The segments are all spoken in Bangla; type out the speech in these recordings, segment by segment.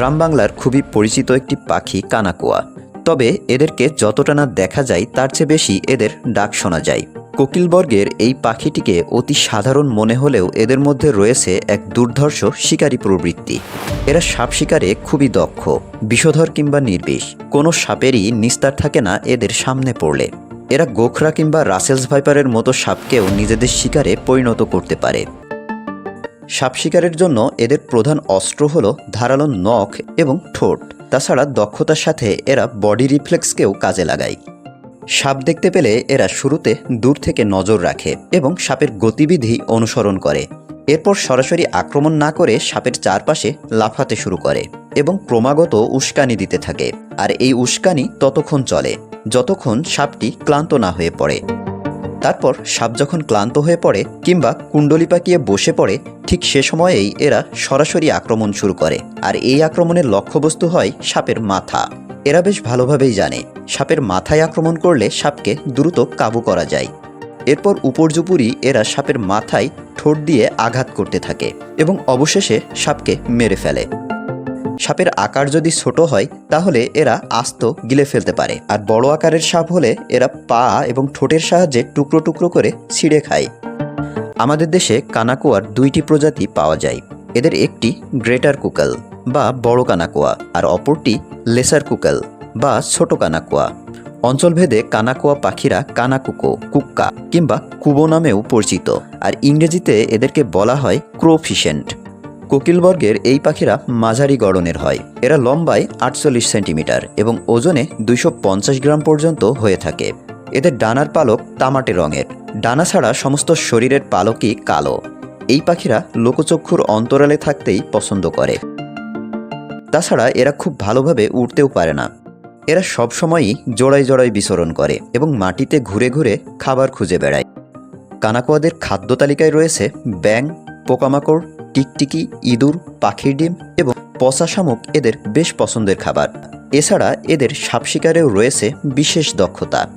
গ্রাম বাংলার খুবই পরিচিত একটি পাখি কানাকুয়া। তবে এদেরকে যতটা না দেখা যায়, তার চেয়ে বেশি এদের ডাক শোনা যায়। কোকিলবর্গের এই পাখিটিকে অতি সাধারণ মনে হলেও এদের মধ্যে রয়েছে এক দুর্ধর্ষ শিকারী প্রবৃত্তি। এরা সাপ শিকারে খুবই দক্ষ, বিষধর কিংবা নির্বিষ। কোনো সাপেরই নিস্তার থাকে না এদের সামনে পড়লে। এরা গোখরা কিংবা রাসেলস ভাইপারের মতো সাপকেও নিজেদের শিকারে পরিণত করতে পারে। সাপ শিকারের জন্য এদের প্রধান অস্ত্র হল ধারালো নখ এবং ঠোঁট। তাছাড়া দক্ষতার সাথে এরা বডি রিফ্লেক্সকেও কাজে লাগায়। সাপ দেখতে পেলে এরা শুরুতে দূর থেকে নজর রাখে এবং সাপের গতিবিধি অনুসরণ করে। এরপর সরাসরি আক্রমণ না করে সাপের চারপাশে লাফাতে শুরু করে এবং ক্রমাগত উস্কানি দিতে থাকে। আর এই উস্কানি ততক্ষণ চলে, যতক্ষণ সাপটি ক্লান্ত না হয়ে পড়ে। তারপর সাপ যখন ক্লান্ত হয়ে পড়ে কিংবা কুণ্ডলি পাকিয়ে বসে পড়ে, ঠিক সে সময়েই এরা সরাসরি আক্রমণ শুরু করে। আর এই আক্রমণের লক্ষ্যবস্তু হয় সাপের মাথা। এরা বেশ ভালোভাবেই জানে, সাপের মাথায় আক্রমণ করলে সাপকে দ্রুত কাবু করা যায়। এরপর উপর্যুপুরি এরা সাপের মাথায় ঠোঁট দিয়ে আঘাত করতে থাকে এবং অবশেষে সাপকে মেরে ফেলে। সাপের আকার যদি ছোট হয়, তাহলে এরা আস্ত, গিলে ফেলতে পারে। আর বড় আকারের সাপ হলে এরা পা এবং ঠোঁটের সাহায্যে টুকরো টুকরো করে ছিঁড়ে খায়। আমাদের দেশে কানাকুয়ার দুইটি প্রজাতি পাওয়া যায়। এদের একটি গ্রেটার কুকাল বা বড় কানাকুয়া আর অপরটি লেসার কুকাল বা ছোট কানাকুয়া। অঞ্চলভেদে কানাকুয়া পাখিরা কানাকুকো, কুক্কা কিংবা কুবো নামেও পরিচিত। আর ইংরেজিতে এদেরকে বলা হয় ক্রোফিশেন্ট। কোকিলবর্গের এই পাখিরা মাঝারি গড়নের হয়। এরা লম্বায় আটচল্লিশ সেন্টিমিটার এবং ওজনে দুইশো পঞ্চাশ গ্রাম পর্যন্ত হয়ে থাকে। এদের ডানার পালক তামাটে রঙের। ডানা ছাড়া সমস্ত শরীরের পালকই কালো। এই পাখিরা লোকচক্ষুর অন্তরালে থাকতেই পছন্দ করে। তাছাড়া এরা খুব ভালোভাবে উঠতেও পারে না। এরা সবসময়ই জোড়ায় জোড়ায় বিচরণ করে এবং মাটিতে ঘুরে ঘুরে খাবার খুঁজে বেড়ায়। কানাকোয়াদের খাদ্য তালিকায় রয়েছে ব্যাং পোকামাকড় টিকটিকি, ইঁদুর, পাখির ডিম এবং পচা শামুক এদের বেশ পছন্দের খাবার। এছাড়া এদের সাপ শিকারেও রয়েছে বিশেষ দক্ষতা।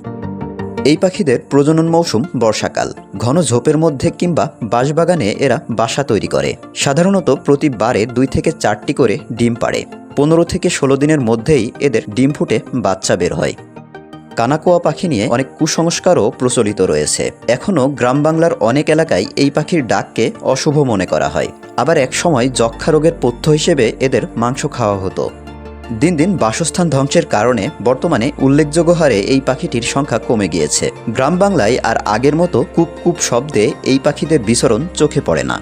এই পাখিদের প্রজনন মৌসুম বর্ষাকাল। ঘন ঝোপের মধ্যে কিংবা বাঁশবাগানে এরা বাসা তৈরি করে। সাধারণত প্রতি বারে দুই থেকে চারটি করে ডিম পাড়ে। পনেরো থেকে ষোলো দিনের মধ্যেই এদের ডিম ফুটে বাচ্চা বের হয়। কানাকোয়া পাখি নিয়ে অনেক কুসংস্কারও প্রচলিত রয়েছে। এখনও গ্রাম বাংলার অনেক এলাকায় এই পাখির ডাককে অশুভ মনে করা হয়। আবার এক সময় যক্ষা রোগের পথ্য হিসেবে এদের মাংস খাওয়া হতো। দিন দিন বাসস্থান ধ্বংসের কারণে বর্তমানে উল্লেখযোগ্য হারে এই পাখিটির সংখ্যা কমে গিয়েছে। গ্রাম বাংলায় আর আগের মতো কুপ কুপ শব্দে এই পাখিদের বিচরণ চোখে পড়ে না।